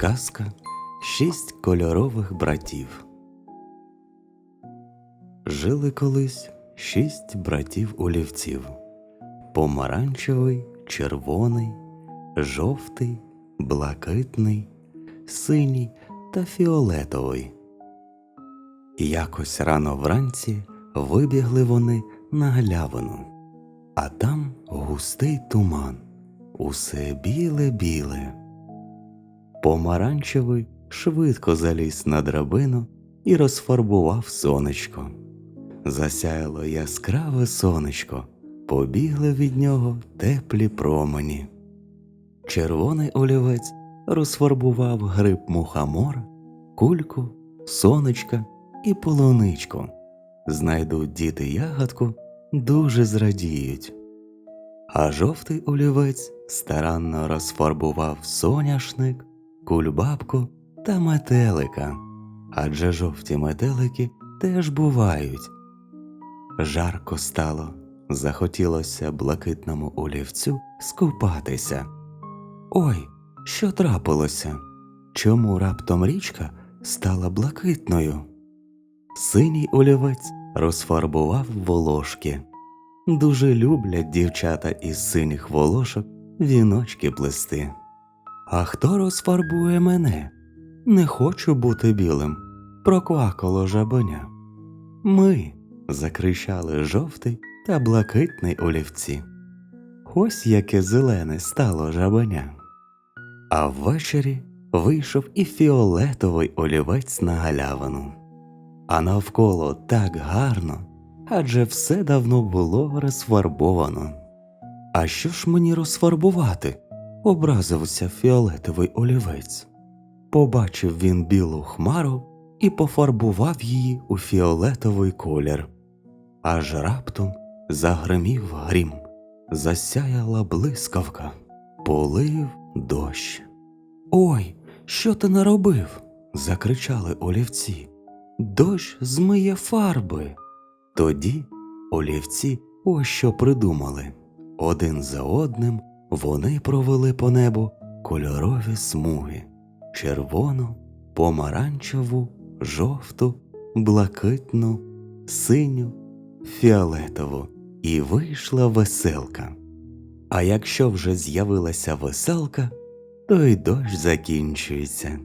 Казка Шість кольорових братів. Жили колись шість братів олівців помаранчевий, червоний, жовтий, блакитний, синій та фіолетовий. Якось рано вранці вибігли вони на галявину, а там густий туман, усе біле-біле. Помаранчевий швидко заліз на драбину і розфарбував сонечко. Засяяло яскраве сонечко, побігли від нього теплі промені. Червоний олівець розфарбував гриб мухомора, кульку, сонечка і полуничку. Знайдуть діти ягодку, дуже зрадіють. А жовтий олівець старанно розфарбував соняшник, кульбабку та метелика, адже жовті метелики теж бувають. Жарко стало, захотілося блакитному олівцю скупатися. Ой, що трапилося? Чому раптом річка стала блакитною? Синій олівець розфарбував волошки. Дуже люблять дівчата із синіх волошок віночки плести. А хто розфарбує мене? Не хочу бути білим, проквакало жабеня. Ми. закричали жовтий та блакитний олівці. Ось яке зелене стало жабеня. А ввечері вийшов і фіолетовий олівець на галявину. А навколо так гарно, адже все давно було розфарбовано. А що ж мені розфарбувати? Образився фіолетовий олівець. Побачив він білу хмару і пофарбував її у фіолетовий колір. Аж раптом загримів грім, засяяла блискавка, полив дощ. Ой, що ти наробив? закричали олівці. Дощ змиє фарби. Тоді олівці ось що придумали. Один за одним вони провели по небу кольорові смуги червону, помаранчеву, жовту, блакитну, синю, фіолетову, і вийшла веселка. А якщо вже з'явилася веселка, то й дощ закінчується.